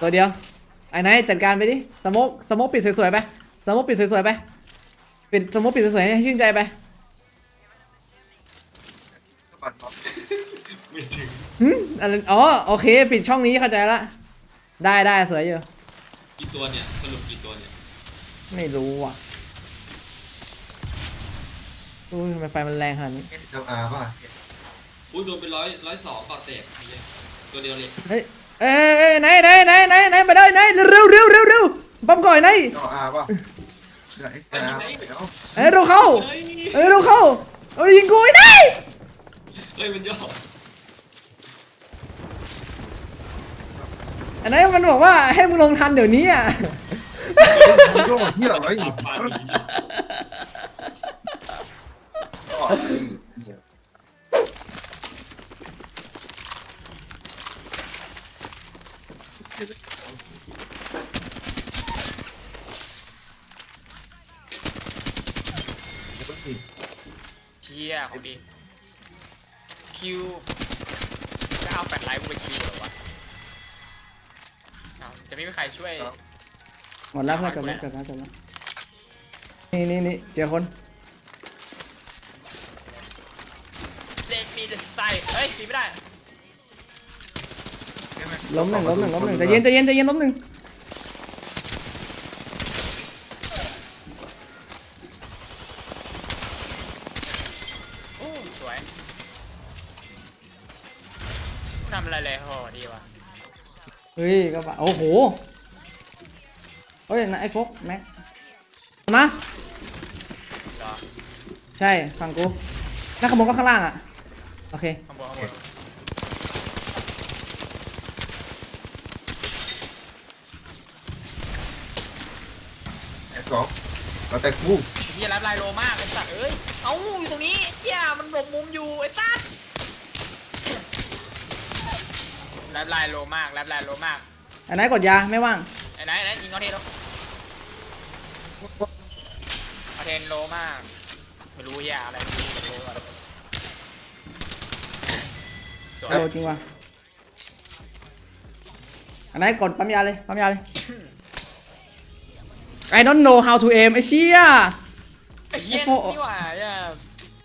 ตัวเดียวไอ้ไหนจัดการไปดิสโมกสโมกปิดสวยๆไปสโมกปิดสวยๆไปปิดสโมกปิดสวยๆให้ชื่นใจไปสปอร์ตท็อปไม่ถึงหึอะไรอ๋อโอเค ปิดช่องนี้เข้าใจละได้ได้สวยอยู่กี่ตัวเนี่ยสรุปกี่ตัวเนี่ยไม่รู้ว่ะดูทำไมไฟมันแรงขนาดนี้เจ้าอาร์ป่ะอุ้ยโดนไปร้อยร้อยสองต่อเศษตัวเดียวเลยเฮ้ย เอ้ยเอ้ยไหนไหนไหนไหนไหนไปเลยไหนเร็วเร็วเร็วเร็วปั๊มก่อยไหนเจ้าอาร์ป่ะเจ้าเอ็กซ์อาร์เดี๋ยวเอ้ยเร็วเข้าเฮ้ยเอ้ยเร็วเข้าเอ้ยยิงกูไอ้ไหนเฮ้ยมันย่ออันไหนมันบอกว่าให้มึงลงทันเดี๋ยวนี้อะมึงโดนเหี้ยอะไรตัดปานหนีก็เนี่ เชี่ยของดีคิวจะเอาแฟลชไลท์กูไปคิวเหรอวะอ้าวจะไม่มีใครช่วย หมดแล้วเพื่อนจบแล้วจบแล้วจบแล้วนี่นี่นี่เจอคนเด็กมีแต่ใส่เฮ้ยตีไม่ได้ ล้มหนึ่งล้มหนึ่งล้มหนึ่งใจเย็นใจเย็นใจเย็นล้มหนึ่งโอ้สวยทำอะไรเลยโหดีว่ะเฮ้ยก็ว่าโอ้โหเฮ้ยนะไอ้ฟกแม็กมาเหรอใช่ฟังกูแล้วขโมยก็ข้างล่างอะโอเคข้างบนข้างบน ไอ้ สองเราแต่คู่เฮียรับลายโลมากไอ้สัตว์เอ้ย เอ้าอยู่ตรงนี้เฮียมันหลบมุมอยู่ไอ้สัตว์รับลายโลมากรับลายโลมากอันไหนกดยาไม่ว่างไอ้ไหนไอ้ไหนยิงเขาเทนเอาเทนโลมากไม่รู้เฮียอะไรไม่รู้โลอะไรสวย โลจริงว่ะอันไหนกดปั๊มยาเลยปั๊มยาเลย I don't know how to aim ไอ้เชี่ย ไอ้เฮียโอ้โห นี่หว่าเหี้ย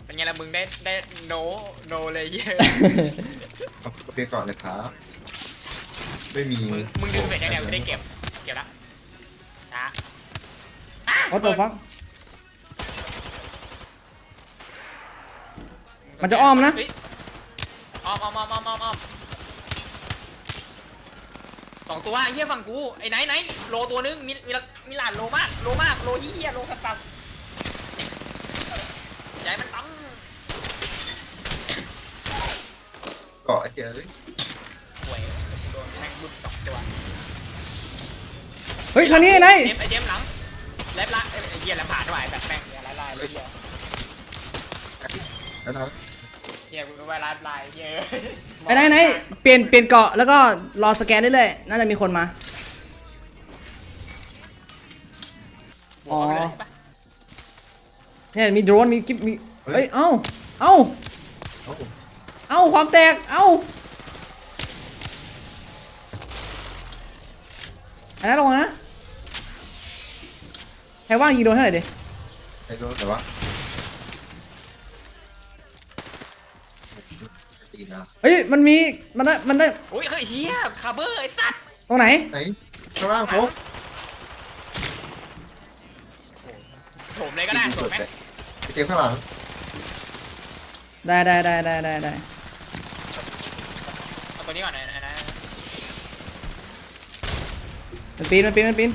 เป็นไงล่ะมึงได้ได้โนโนเลยเฮียเอาเพียก่อนเลยครับ ไม่มีมึงมึงดึงเสร็จยังไงกูได้เก็บเก็บละช้า What the fuck มันจะอ้อมนะ เฮ้ยอ้อมอ้อมอ้อมอ้อมอ้อมอ้อม สองตัวไอ้เหี้ยฝั่งกูไอ้ไหนไหนโลตัวนึงมีมีละมีหลานโลมากโลมากโลเหี้ยโลสัสสัสใหญ่มันตั้งเกาะไอ้เจ้ยห่วยโดนแม่งรุดสองตัวเฮ้ยทางนี้ไอ้ไหนเจมส์ไอ้เจมส์หลังเล็บละไอ้ไอ้เหี้ยแลมผ่านด้วยแบบแม่งเหี้ยลายลายเลยเหี้ยแล้วนะ เหี้ยกูรู้ว่าลายลายเหี้ยไอ้ไหนไหนเปลี่ยนเปลี่ยนเกาะแล้วก็รอสแกนได้เลยๆน่าจะมีคนมาบวกเข้าไปเลยปะเนี่ยมีโดรนมีกิ๊บมีเฮ้ย เอ้า เอ้าโอ้โหเอ้า ความแตก เอ้าอันนั้นลงมานะใครว่างยิงโดนเท่าไหร่ดิไอ้โดนแต่ว่า ตีนะเฮ้ยมันมีมันได้มันได้โอ้ยเฮ้ยเหี้ยคาร์เบอร์ไอ้สัตว์ตรงไหนไหนข้างล่างโค้งโถมเลยก็ได้โถมไหมไอ้เจ้ข้างหลังได้ได้ได้ได้ได้ได้เอาตัวนี้ก่อนนะนะนะมันปีนมันปีนมันปีน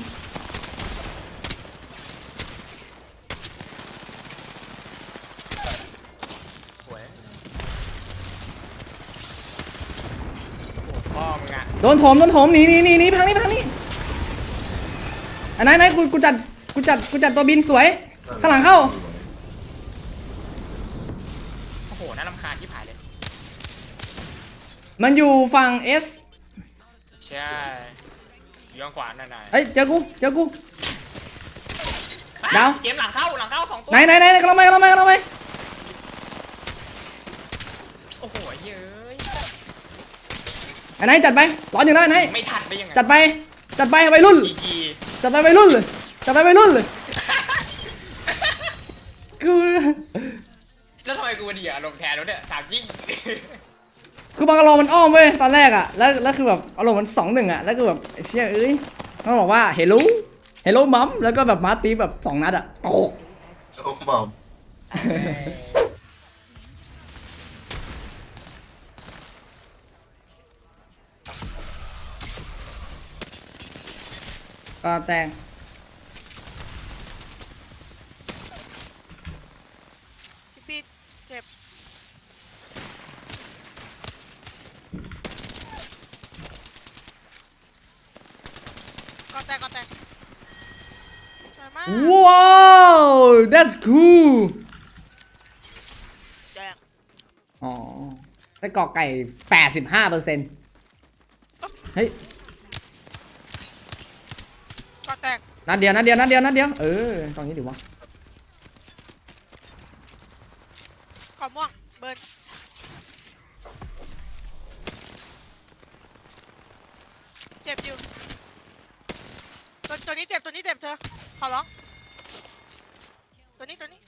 สวยโอ้พ่อมึงอะ โดนโถมโดนโถมหนีหนีหนีหนีพังนี่พังนี่อันไหนไหนกูกูจัดกูจัดกูจัดตัวบินสวย ข้างหลังเข้า โอ้โห น่ารำคาญที่ผายเลย มันอยู่ฝั่งเอสใช่อยู่ข้างขวานั่นน่ะเอ้ยเจอกูเจอกูอะดาว เกมหลังเข้า หลังเข้าสองตัว ไหนไหนไหนกำลังไปกำลังไปกำลังไป โอ้โหเย้ย ไอ้ไหนจัดไปร้อนอยู่แล้วไอ้ไหนไม่ทันได้ยังไงจัดไป จัดไปวัยรุ่น จีจีจัดไปวัยรุ่นเลยจัดไปวัยรุ่นเลยกูแล้วทำไมกูวันดีอารมณ์แทนวะเนี่ยถามจริง คือบางอารมณ์มันอ้อมเว้ยตอนแรกอะแล้วแล้วคือแบบอารมณ์มันสองหนึ่งอะแล้วคือแบบไอ้เชี่ยเอ้ยต้องบอกว่าเฮลโลเฮลโลมัมแล้วก็แบบมาตีแบบสองนัดอะโตกโอ้หมอม ก็แตงพี่พี่เจ็บก่อนแตกก่อนแตกสวยมาก ว้าว that's cool แดงอ๋อไส้กรอกไก่แปดสิบห้าเปอร์เซ็นต์เฮ้ย ก่อ นแตกนัดเดียวนัดเดียวนัดเดียวนัดเดียวเออตรงนี้ดีวะขอม่วงเบิร์นเจ็บอยู่ตัวตัวนี้เจ็บตัวนี้เจ็บเธอขอร้องตัวนี้ตัวนี้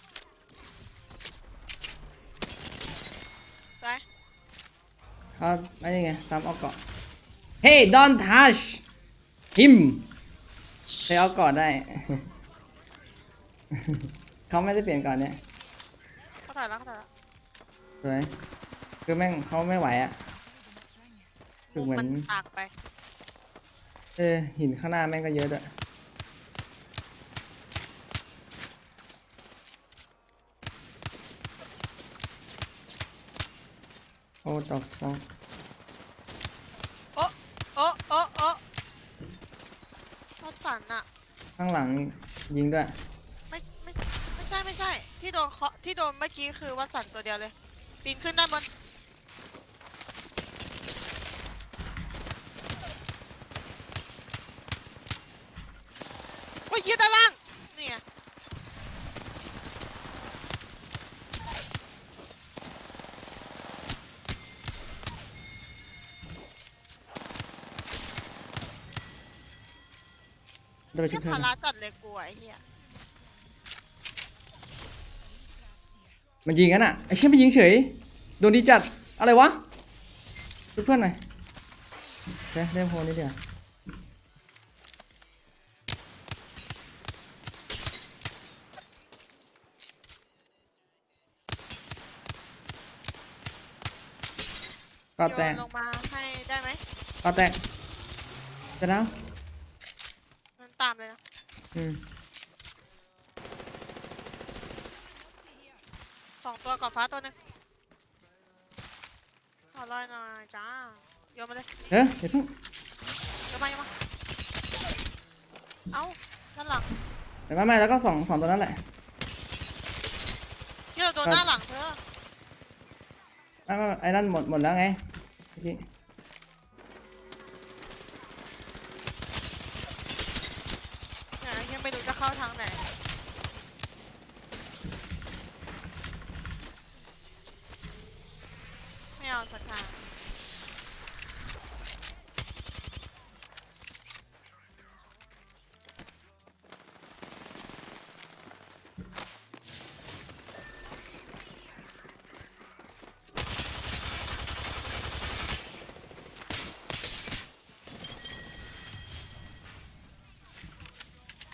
ไปเขาไม่ยังไงตามเอาเกาะ hey don't touch him ใช้เอาเกาะได้ เขาไม่ได้เปลี่ยนก่อนเนี่ยเขาถ่ายแล้วเขาถ่ายแล้วสวยคือแม่งเขาไม่ไหวอะคือเหมือนมันต่างไปเออหินข้างหน้าแม่งก็เยอะด้วยโอ้ตกฟอก โอ๊ะโอ๊ะโอ๊ะโอ๊ะรถ สันอะข้างหลังยิงด้วย ไม่ไม่ไม่ใช่ไม่ใช่ ที่โดนเคาะที่โดนเมื่อกี้คือวัดสันตัวเดียวเลยปีนขึ้นด้านบนโอ้ยยืดด้านล่างนี่ไง จะไปชุแค่บเพื่อพานราจัดเลยกูอะไอ้เหี้ยมันยิงกันอะไอ้เชี่ยมันยิงเฉยโดนดีจัดอะไรวะชุบเพื่อนหน่อยเดี๋ยวเล่นโพนี่เดียวาก็แตกโยนลงมาให้ได้ไหมก็แตกจะแล้วมัน ตามเลยนะอืมสองตัวก่อนฟ้าตัวหนึงขอลอยหน่อยจ้าโยนมาเลยเฮ้ยเดี๋ยวเพิ่งโยนมาโยนมาเอ้าด้านหลังเดี๋ยวไม่ไม่แล้วก็สองสองตัวนั้นแหละที่เราโดนครับหน้าหลังเธอไม่ไม่ไอ้นั่นหมดหมดแล้วไงเมื่อกี้ เนี่ยยังไม่รู้จะเข้าทางไหนไม่ เอาสักทาง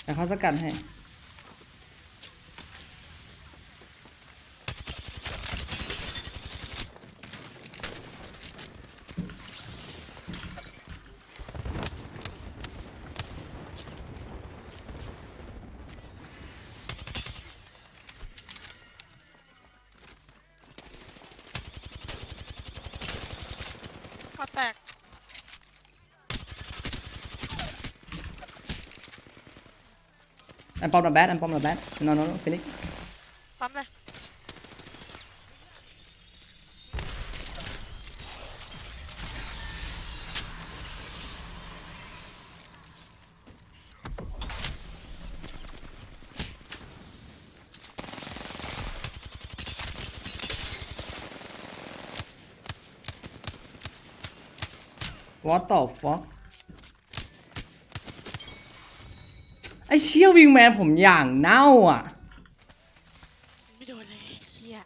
แต่เขาสกัดให้ I'm palm not bad, I'm palm not bad. No, no, no, finish. What the fuck? เชี่ยวิงแมนผมอย่างเน่าอะ ไม่โดนเลยเฮีย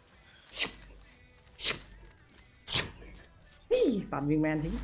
นี่ปัดวิงแมนทิ้ง